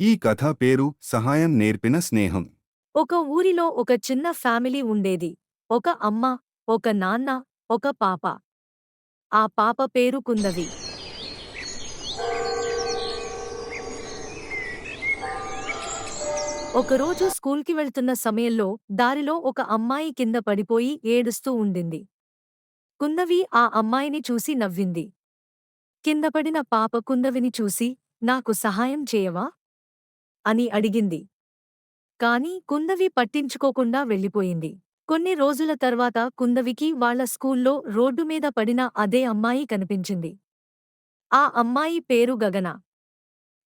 ఈ కథ పేరు సహాయం నేర్పిన స్నేహం. ఒక ఊరిలో ఒక చిన్న ఫ్యామిలీ ఉండేది. ఒక అమ్మ ఒక నాన్న ఒక పాప. ఆ పాప పేరు కుందవి. ఒకరోజు స్కూల్కి వెళ్తున్న సమయంలో దారిలో ఒక అమ్మాయి కింద పడిపోయి ఏడుస్తూ ఉండింది. కుందవి ఆ అమ్మాయిని చూసి నవ్వింది. కిందపడిన పాప కుందవిని చూసి నాకు సహాయం చేయవా? అని అడిగింది. కాని కుందవి పట్టించుకోకుండా వెళ్ళిపోయింది. కొన్ని రోజుల తర్వాత కుందవికి వాళ్ళ స్కూల్లో రోడ్డు మీద పడిన అదే అమ్మాయి కనిపించింది. ఆ అమ్మాయి పేరు గగన.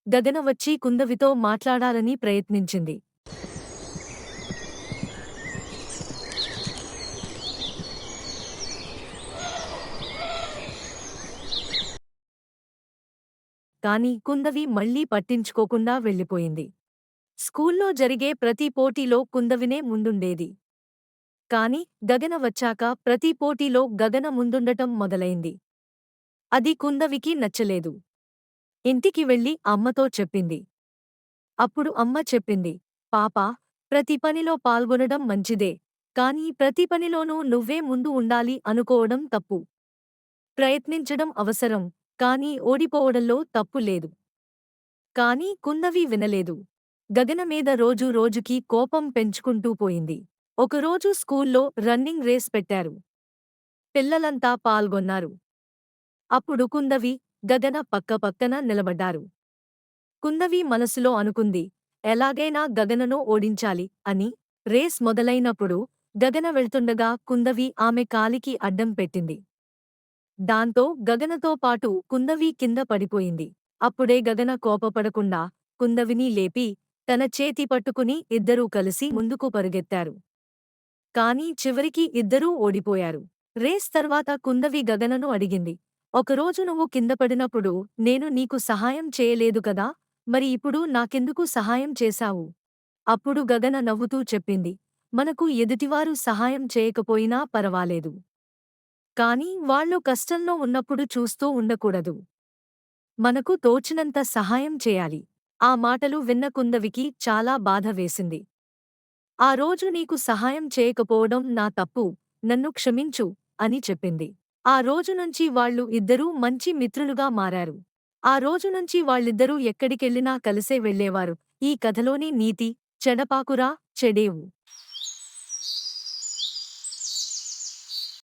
గగన వచ్చి కుందవితో మాట్లాడాలని ప్రయత్నించింది. కాని కుందవి మళ్ళీ పట్టించుకోకుండా వెళ్ళిపోయింది. స్కూల్లో జరిగే ప్రతి పోటీలో కుందవినే ముందుండేది. కాని గగన వచ్చాక ప్రతి పోటీలో గగన ముందుండటం మొదలైంది. అది కుందవికి నచ్చలేదు. ఇంటికి వెళ్ళి అమ్మతో చెప్పింది. అప్పుడు అమ్మ చెప్పింది పాప ప్రతి పనిలో పాల్గొనడం మంచిదే కానీ ప్రతి పనిలోనూ నువ్వే ముందు ఉండాలి అనుకోవడం తప్పు. ప్రయత్నించడం అవసరం కానీ ఓడిపోవడంలో తప్పు లేదు. కాని కుందవి వినలేదు. గగనమీద రోజు రోజుకి కోపం పెంచుకుంటూ పోయింది. ఒకరోజు స్కూల్లో రన్నింగ్ రేస్ పెట్టారు. పిల్లలంతా పాల్గొన్నారు. అప్పుడు కుందవి గగన పక్కపక్కన నిలబడ్డారు. కుందవి మనసులో అనుకుంది ఎలాగైనా గగనను ఓడించాలి అని. రేస్ మొదలైనప్పుడు గగన వెళ్తుండగా కుందవి ఆమె కాలికి అడ్డం పెట్టింది. దాంతో గగనతో పాటు కుందవి కింద పడిపోయింది. అప్పుడే గగన కోపపడకుండా కుందవిని లేపి తన చేతి పట్టుకుని ఇద్దరూ కలిసి ముందుకు పరుగెత్తారు. కాని చివరికి ఇద్దరూ ఓడిపోయారు. రేస్ తర్వాత కుందవి గగనను అడిగింది. ఒకరోజు నువ్వు కిందపడినప్పుడు నేను నీకు సహాయం చేయలేదు కదా? మరి ఇప్పుడు నాకెందుకు సహాయం చేశావు అప్పుడు గగన నవ్వుతూ చెప్పింది. మనకు ఎదుటివారు సహాయం చేయకపోయినా పరవాలేదు. కాని వాళ్ళు కష్టంలో ఉన్నప్పుడు చూస్తూ ఉండకూడదు. మనకు తోచినంత సహాయం చేయాలి. ఆ మాటలు విన్న కుందవికి చాలా బాధ వేసింది. ఆ రోజు నీకు సహాయం చేయకపోవడం నా తప్పు నన్ను క్షమించు అని చెప్పింది. ఆ రోజు నుంచి వాళ్ళు ఇద్దరూ మంచి మిత్రులుగా మారారు. ఆ రోజు నుంచి వాళ్ళిద్దరూ ఎక్కడికెళ్ళినా కలిసే వెళ్ళేవారు. ఈ కథలోని నీతి చెడపాకురా చెడేవు.